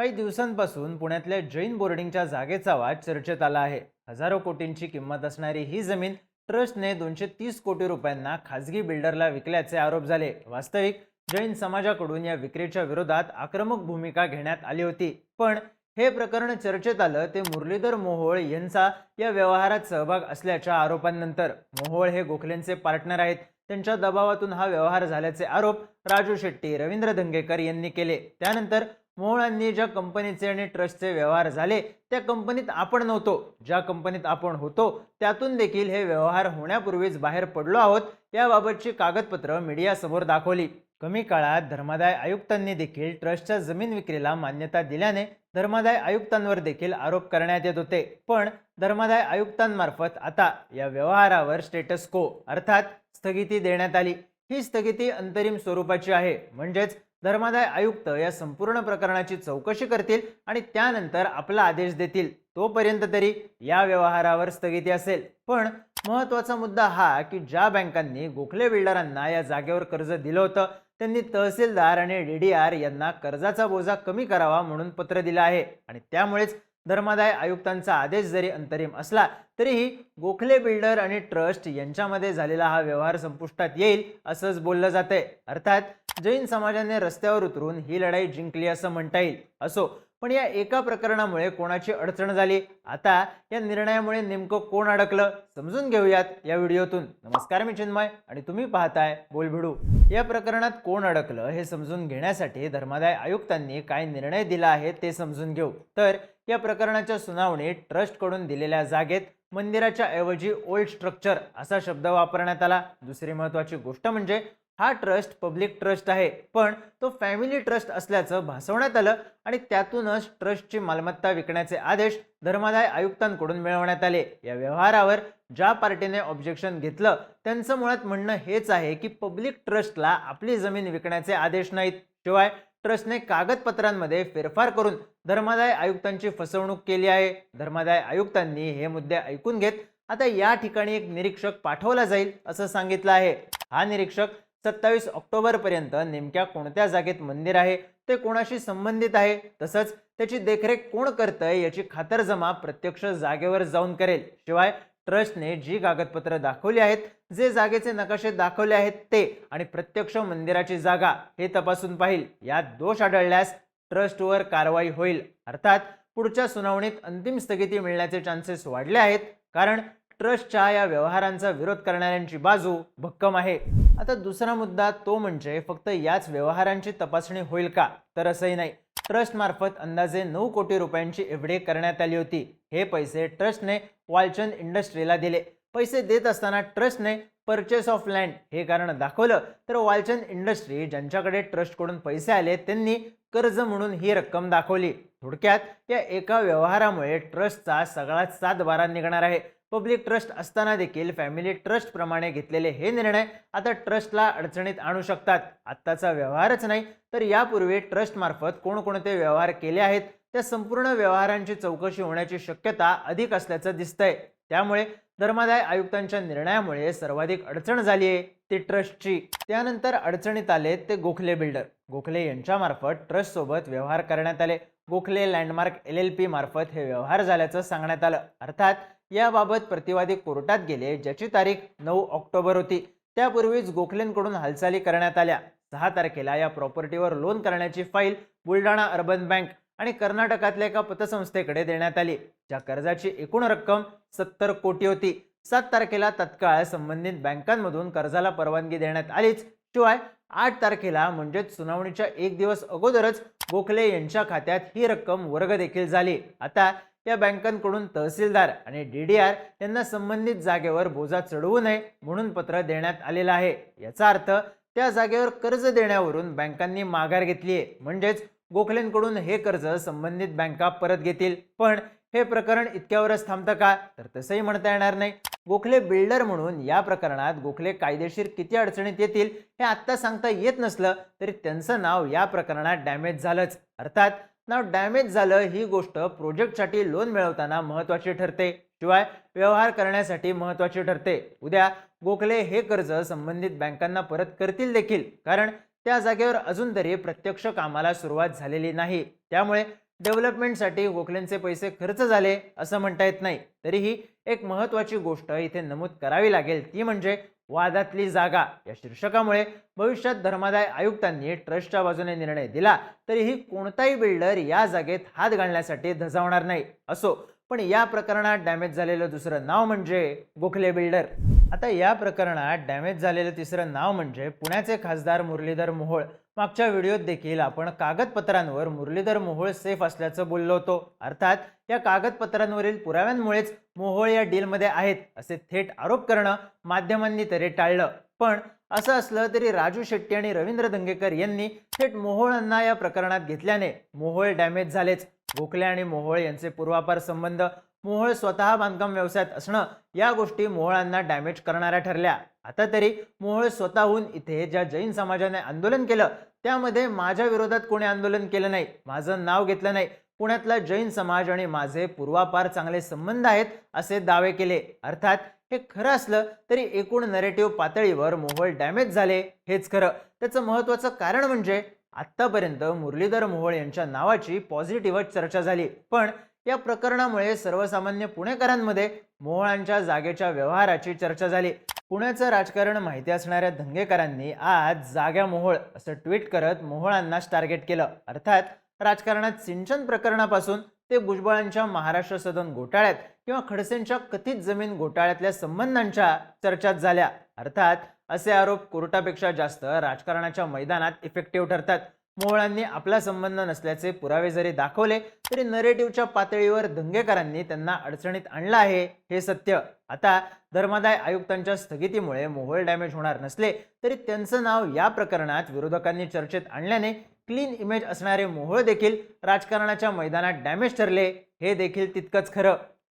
काही दिवसांपासून पुण्यातल्या जैन बोर्डिंगच्या जागेचा वाद चर्चेत आला आहे. हजारो कोटींची किंमत असणारी ही जमीन ट्रस्टने दोनशे तीस कोटी रुपयांना खासगी बिल्डरला विकल्याचे आरोप झाले. वास्तविक जैन समाजाकडून या विक्रीच्या विरोधात आक्रमक भूमिका घेण्यात आली होती. पण हे प्रकरण चर्चेत आलं ते मुरलीधर मोहोळ यांचा या व्यवहारात सहभाग असल्याच्या आरोपांनंतर. मोहोळ हे गोखलेंचे पार्टनर आहेत. त्यांच्या दबावातून हा व्यवहार झाल्याचे आरोप राजू शेट्टी रवींद्र धंगेकर यांनी केले. त्यानंतर मोहोळांनी ज्या कंपनीचे आणि ट्रस्टचे व्यवहार झाले त्या कंपनीत आपण नव्हतो. ज्या कंपनीत आपण होतो त्यातून देखील हे व्यवहार होण्यापूर्वीच बाहेर पडलो आहोत याबाबतची कागदपत्र मीडियासमोर दाखवली. कमी काळात धर्मादाय आयुक्तांनी देखील ट्रस्टच्या जमीन विक्रीला मान्यता दिल्याने धर्मादाय आयुक्तांवर देखील आरोप करण्यात येत होते. पण धर्मादाय आयुक्तांमार्फत आता या व्यवहारावर स्टेटस को अर्थात स्थगिती देण्यात आली. ही स्थगिती अंतरिम स्वरूपाची आहे. म्हणजेच धर्मादाय आयुक्त या संपूर्ण प्रकरणाची चौकशी करतील आणि त्यानंतर आपला आदेश देतील. तोपर्यंत तरी या व्यवहारावर स्थगिती असेल. पण महत्त्वाचा मुद्दा हा की ज्या बँकांनी गोखले बिल्डरांना या जागेवर कर्ज दिलं होतं त्यांनी तहसीलदार आणि डी डी आर यांना कर्जाचा बोजा कमी करावा म्हणून पत्र दिलं आहे. आणि त्यामुळेच धर्मादाय आयुक्तांचा आदेश जरी अंतरिम असला तरीही गोखले बिल्डर आणि ट्रस्ट यांच्यामध्ये झालेला हा व्यवहार संपुष्टात येईल असंच बोललं जातंय. अर्थात जैन समाजाने रस्त्यावर उतरून ही लढाई जिंकली असं म्हणता येईल. असो पण या एका प्रकरणामुळे कोणाची अडचण झाली? आता या निर्णयामुळे नेमकं कोण अडकलं? समजून घेऊयात या व्हिडिओतून. नमस्कार मी चिन्मय आणि तुम्ही पाहताय बोलभिडू. या प्रकरणात कोण अडकलं हे समजून घेण्यासाठी धर्मादाय आयुक्तांनी काय निर्णय दिला आहे ते समजून घेऊ. तर या प्रकरणाच्या सुनावणीत ट्रस्टकडून दिलेल्या जागेत मंदिराच्या ऐवजी ओल्ड स्ट्रक्चर असा शब्द वापरण्यात आला. दुसरी महत्त्वाची गोष्ट म्हणजे हा ट्रस्ट पब्लिक ट्रस्ट आहे पण तो फॅमिली ट्रस्ट असल्याचं भासवण्यात आलं आणि त्यातूनच ट्रस्टची मालमत्ता विकण्याचे आदेश धर्मादाय आयुक्तांकडून मिळवण्यात आले. या व्यवहारावर ज्या पार्टीने ऑब्जेक्शन घेतलं त्यांचं मुळात म्हणणं हेच आहे की पब्लिक ट्रस्टला आपली जमीन विकण्याचे आदेश नाहीत. शिवाय ट्रस्टने कागदपत्रांमध्ये फेरफार करून धर्मादाय आयुक्तांची फसवणूक केली आहे. धर्मादाय आयुक्तांनी हे मुद्दे ऐकून घेत आता या ठिकाणी एक निरीक्षक पाठवला जाईल असं सांगितलं आहे. हा निरीक्षक सत्तावीस ऑक्टोबरपर्यंत नेमक्या कोणत्या जागेत मंदिर आहे ते कोणाशी संबंधित आहे तसंच त्याची देखरेख कोण करतंय याची खातरजमा प्रत्यक्ष जागेवर जाऊन करेल. शिवाय ट्रस्टने जी कागदपत्र दाखवली आहेत जे जागेचे नकाशे दाखवले आहेत ते आणि प्रत्यक्ष मंदिराची जागा हे तपासून पाहिल. यात दोष आढळल्यास ट्रस्टवर कारवाई होईल. अर्थात पुढच्या सुनावणीत अंतिम स्थगिती मिळण्याचे चान्सेस वाढले आहेत कारण ट्रस्टच्या या व्यवहारांचा विरोध करणाऱ्यांची बाजू भक्कम आहे. आता दुसरा मुद्दा तो म्हणजे फक्त याच व्यवहारांची तपासणी होईल का? तर असंही नाही. ट्रस्ट मार्फत अंदाजे नऊ कोटी रुपयांची एवढे करण्यात आली होती. हे पैसे ट्रस्टने वालचंद इंडस्ट्रीला दिले. पैसे देत असताना ट्रस्टने परचेस ऑफ लँड हे कारण दाखवलं. तर वालचंद इंडस्ट्री ज्यांच्याकडे ट्रस्टकडून पैसे आले त्यांनी कर्ज म्हणून ही रक्कम दाखवली. थोडक्यात या एका व्यवहारामुळे ट्रस्टचा सगळाच सात बारा निघणार आहे. पब्लिक ट्रस्ट असताना देखील फॅमिली ट्रस्टप्रमाणे घेतलेले हे निर्णय आता ट्रस्टला अडचणीत आणू शकतात. आत्ताचा व्यवहारच नाही तर यापूर्वी ट्रस्टमार्फत कोणकोणते व्यवहार केले आहेत त्या संपूर्ण व्यवहारांची चौकशी होण्याची शक्यता अधिक असल्याचं दिसतंय. त्यामुळे धर्मादाय आयुक्तांच्या निर्णयामुळे सर्वाधिक अडचण झाली आहे ती ट्रस्टची. त्यानंतर अडचणीत आले ते गोखले बिल्डर. गोखले यांच्यामार्फत ट्रस्टसोबत व्यवहार करण्यात आले. Gokhale landmark L L P मार्फत हे व्यवहार झाल्याचं सांगण्यात आलं. अर्थात याबाबत प्रतिवादी कोर्टात गेले ज्याची तारीख नऊ ऑक्टोबर होती. त्यापूर्वीच गोखलेंकडून हालचाली करण्यात आल्या. सहा तारखेला या प्रॉपर्टीवर लोन करण्याची फाईल बुलढाणा अर्बन बँक आणि कर्नाटकातल्या एका पतसंस्थेकडे देण्यात आली ज्या कर्जाची एकूण रक्कम सत्तर कोटी होती. सात तारखेला तत्काळ संबंधित बँकांमधून कर्जाला परवानगी देण्यात आलीच. शिवाय आठ तारखेला म्हणजेच सुनावणीच्या एक दिवस अगोदरच गोखले यांच्या खात्यात ही रक्कम वर्ग देखील झाली. आता या बँकांकडून तहसीलदार आणि डी डी आर यांना संबंधित जागेवर बोजा चढवू नये म्हणून पत्र देण्यात आलेलं आहे. याचा अर्थ त्या जागेवर कर्ज देण्यावरून बँकांनी माघार घेतली आहे. म्हणजेच गोखलेंकडून हे कर्ज संबंधित बँका परत घेतील. पण हे प्रकरण इतक्यावरच थांबतं का? तर तसंही म्हणता येणार नाही. गोखले बिल्डर म्हणून या प्रकरणात गोखले कायदेशीर किती अडचणीत येतील हे आत्ता सांगता येत नसलं तरी त्यांचं नाव या प्रकरणात डॅमेज झालंच. अर्थात ना डॅमेज झालं ही गोष्ट प्रोजेक्टसाठी लोन मिळवताना महत्त्वाची ठरते. शिवाय व्यवहार करण्यासाठी महत्त्वाची ठरते. उद्या गोखले हे कर्ज संबंधित बँकांना परत करतील देखील. कारण त्या जागेवर अजून तरी प्रत्यक्ष कामाला सुरुवात झालेली नाही. त्यामुळे डेव्हलपमेंटसाठी गोखलेंचे पैसे खर्च झाले असं म्हणता येत नाही. तरीही एक महत्त्वाची गोष्ट इथे नमूद करावी लागेल. ती म्हणजे वादातली जागा. या शीर्षकामुळे भविष्यात धर्मादाय आयुक्तांनी ट्रस्टच्या बाजूने निर्णय दिला तरीही कोणताही बिल्डर या जागेत हात घालण्यासाठी धजावणार नाही असो. पण या प्रकरणात डॅमेज झालेलं दुसरं नाव म्हणजे गोखले बिल्डर. आता या प्रकरणात डॅमेज झालेलं तिसरं नाव म्हणजे पुण्याचे खासदार मुरलीधर मोहोळ. मागच्या व्हिडिओत देखील आपण कागदपत्रांवर मुरलीधर मोहोळ सेफ असल्याचं बोललो होतो. अर्थात या कागदपत्रांवरील पुराव्यांमुळेच मोहोळ या डीलमध्ये आहेत असे थेट आरोप करणं माध्यमांनी तरी टाळलं. पण असं असलं तरी राजू शेट्टी आणि रवींद्र दंगेकर यांनी थेट मोहोळांना या प्रकरणात घेतल्याने मोहोळ डॅमेज झालेच. गोखले आणि मोहोळ यांचे पूर्वापार संबंध मोहोळ स्वतः बांधकाम व्यवसायात असणं या गोष्टी मोहोळांना डॅमेज करणाऱ्या ठरल्या. आता तरी मोहोळ स्वतःहून इथे ज्या जैन समाजाने आंदोलन केलं त्यामध्ये माझ्या विरोधात कोणी आंदोलन केलं नाही माझं नाव घेतलं नाही. पुण्यातला जैन समाज आणि माझे पूर्वापार चांगले संबंध आहेत असे दावे केले. अर्थात हे खरं असलं तरी एकूण नरेटिव्ह पातळीवर मोहोळ डॅमेज झाले हेच खरं. त्याचं महत्त्वाचं कारण म्हणजे आत्तापर्यंत मुरलीधर मोहोळ यांच्या नावाची पॉझिटिव्ह चर्चा झाली. पण या प्रकरणामुळे सर्वसामान्य पुणेकरांमध्ये मोहोळांच्या जागेच्या व्यवहाराची चर्चा झाली. पुण्याचं राजकारण माहिती असणाऱ्या धंगेकरांनी आज जाग्या मोहोळ असं ट्विट करत मोहोळांनाच टार्गेट केलं. अर्थात राजकारणात सिंचन प्रकरणापासून ते भुजबळांच्या महाराष्ट्र सदन घोटाळ्यात किंवा खडसेंच्या कथित जमीन घोटाळ्यातल्या संबंधांच्या चर्चात झाल्या. अर्थात असे आरोप कोर्टापेक्षा जास्त राजकारणाच्या मैदानात इफेक्टिव्ह ठरतात. मोहळांनी आपला संबंध नसल्याचे पुरावे जरी दाखवले तरी नरेटिव्हच्या पातळीवर दंगेकरांनी त्यांना अडचणीत आणलं आहे हे सत्य. आता धर्मादाय आयुक्तांच्या स्थगितीमुळे मोहोळ डॅमेज होणार नसले तरी त्यांचं नाव या प्रकरणात विरोधकांनी चर्चेत आणल्याने क्लीन इमेज असणारे मोहोळ देखील राजकारणाच्या मैदानात डॅमेज ठरले हे देखील तितकंच खरं.